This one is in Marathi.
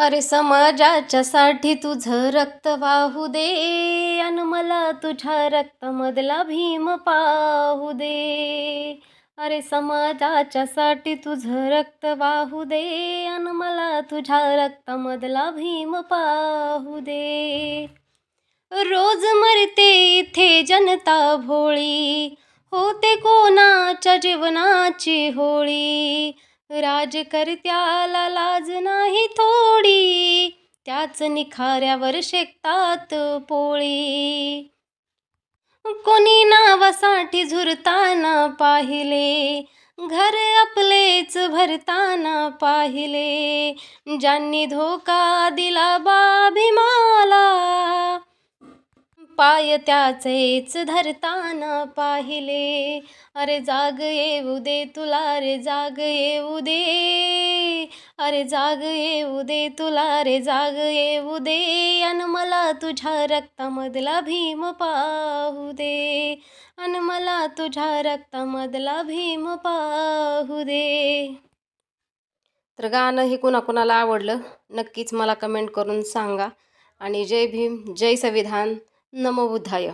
अरे समाजाच्या साठी तुझं रक्त वाहू दे अन मला तुझ्या रक्तामधला भीम पाहू दे. अरे समाजाच्या साठी तुझं रक्त वाहू दे अन मला तुझ्या रक्तामधला भीम पाहू दे. रोज मरते इथे जनता भोळी होते कोणाच्या जीवनाची होळी राजकर्त्याला लाज नाही थोडी. त्याच निखाऱ्यावर शेकतात पोळी. कोणी नावासाठी झुरताना पाहिले. घर आपलेच भरताना पाहिले. ज्यांनी धोका दिला बाभिमाला पाय त्याचेच धरताना पाहिले. अरे जाग येऊ दे तुला रे जाग येऊ दे अरे जाग येऊ दे तुला रे जाग येऊ दे अन मला तुझ्या रक्तामधला भीम पाहू दे. अन मला तुझ्या रक्तामधला भीम पाहू दे. तर गाणं हे कुणाकुणाला आवडलं नक्कीच मला कमेंट करून सांगा. आणि जय भीम जय संविधान. नमोबुद्धाय